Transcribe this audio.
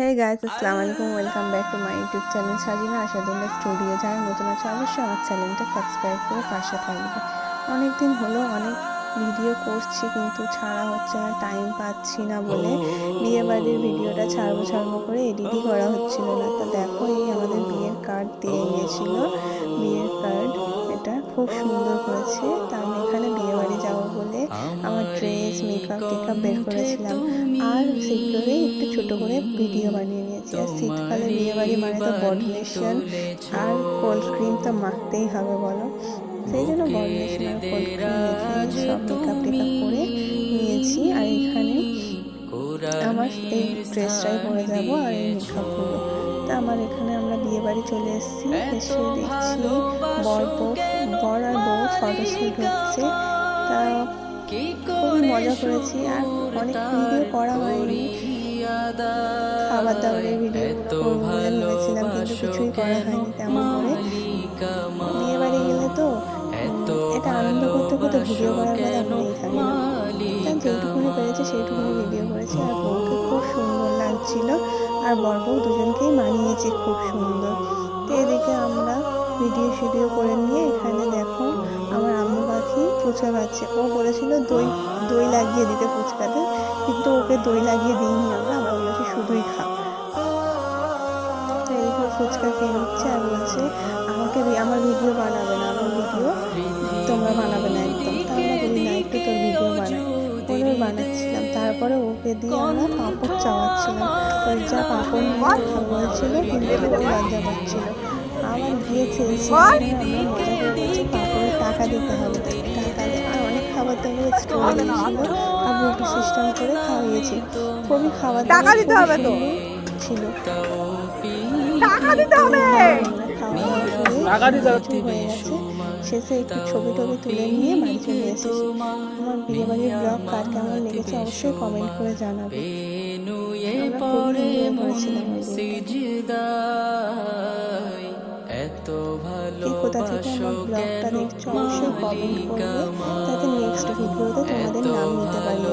হে guys আসসালামু আলাইকুম welcome back to my YouTube channel Sajina Asadullah studio যারা নতুন আছে, অবশ্যই আমার চ্যানেলটা সাবস্ক্রাইব করে পাশে থাকবে। অনেক দিন হলো, অনেক ভিডিও করছি, কিন্তু ছাড়া হচ্ছে না টাইম পাচ্ছি না বলে। বিয়ে বাড়ির ভিডিওটা ছাড়বো ছাড়বো করে এডিটই করা হচ্ছিল না। তো দেখো, এই আমাদের বিয়ের কার্ড দিয়ে গিয়েছিল বিয়ের কার্ড এটা খুব সুন্দর করেছে। তা আমি এখানে বিয়ে বাড়ি যাব বলে আমার ড্রেস মেকআপ টেকআপ বের করেছিলাম। আর একটু ছোট করে ভিডিও বানিয়ে নিয়েছি। আর শীতকালে বিয়ে বাড়ি মানে তো বডি লোশন আর কোল্ড ক্রিম তো মাখতেই হবে বলো। সেই জন্য বডি লোশন আর কোল্ড ক্রিম মেখে সব মেকআপ টেকআপ করে নিয়েছি। আর এখানে আমার এই ড্রেসটাই পরে যাব আর এই মেকআপগুলো। তা আমার এখানে আমরা বিয়ে বাড়ি চলে এসেছি। এসে দেখছি বর বউ, বর আর বউ ফটোশ্যুট হচ্ছে। তা খুবই মজা করেছি। আর অনেক ভিডিও করা হয়নি। খাবার দাবারের ভিডিও করব ভেবেছিলাম কিন্তু কিছুই করা হয়নি তেমন করে বিয়ে বাড়ি গেলে তো এটা আনন্দ করতে করতে ভিডিও করার কথা মনেই থাকে না তা যেটুকুনি পেরেছে সেইটুকুনি ভিডিও করেছি আর বউকে খুব সুন্দর লাগছিল আর বর বউ দুজনকেই মানিয়েছে খুব সুন্দর। তো এদিকে আমরা ভিডিও শিডিও করে নিয়ে এখানে দেখো আমার আম্মু পাখি ফুচকা খাচ্ছে। ও বলেছিল দই দই লাগিয়ে দিতে ফুচকাতে কিন্তু ওকে দই লাগিয়ে দিইনি আমরা আমরা বলেছি শুধুই তো এদিকে ফুচকা খেয়ে নিচ্ছে, আর বলছে, আমাকে আমার ভিডিও বানাবে না, আমার ভিডিও তোমরা বানাবে না একদম। তা আমরা বলি, না, একটু তোর ভিডিও বানাই। বলে বানাচ্ছিলাম। তারপরে ওকে দিয়ে আমরা পাঁপড় চাওয়াচ্ছিলাম। ওই যা পাঁপড় নিয়ে হয়েছিল কিন্তু ও লজ্জা পাচ্ছিল। আবার গিয়ে চেয়েছি আমরা মজা করে পাঁপড়ের টাকা দিতে হবে। টাকা দে আর অনেক খাবার দাবার এক্সট্রা ছিল আর বুফে সিস্টেম করে খাওয়িয়েছি খুবই খাবার টাকা দিতে হবে তো। ছিল। টাকা দিতে হবে। টাকা দিতে হয়ে গেছে। শেষে একটু ছবি টবি তুলে নিয়ে বাড়ি চলে এসেছি। আমার বিয়ে বাড়ির ব্লগ কার কেমন লেগেছে অবশ্যই কমেন্ট করে জানাবে। আমরা খুবই এনজয় করেছিলাম কে কোথা থেকে আমার ব্লগটা দেখছ অবশ্যই কমেন্ট করবে। যাতে নেক্সট ভিডিওতে তোমাদের নাম নিতে পারি